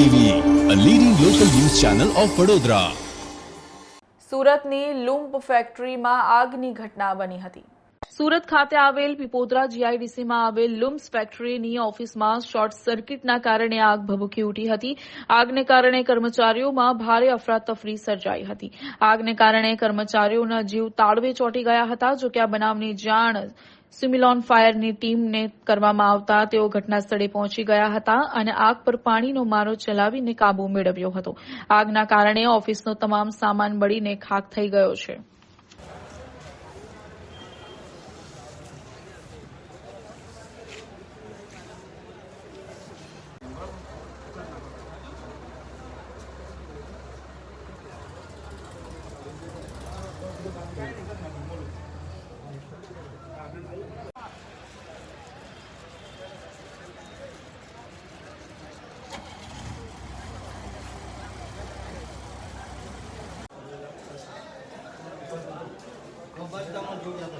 TV a leading local news channel of Vadodara સુરતની લુમ્પ ફેક્ટરીમાં આગની ઘટના બની હતી. સુરત ખાતે આવેલ પીપોદરા જીઆઈડીસીમાં આવેલ લુમ્સ ફેક્ટરીની ઓફિસમાં શોર્ટ સર્કિટના કારણે આગ ભભૂકી ઉઠી હતી. આગને કારણે કર્મચારીઓમાં ભારે અફરાતફરી સર્જાઈ હતી. આગને કારણે કર્મચારીઓના જીવ તાળવે ચોંટી ગયા હતા. જો કે આ બનાવની જાણ સિમિલોન ફાયરની ટીમને કરવામાં આવતા તેઓ ઘટના સ્થળે પહોંચી ગયા હતા અને આગ પર પાણીનો મારો ચલાવીને કાબુ મેળવ્યો હતો. આગના કારણે ઓફિસનો તમામ સામાન બળીને ખાક થઈ ગયો છે. Kau baca mau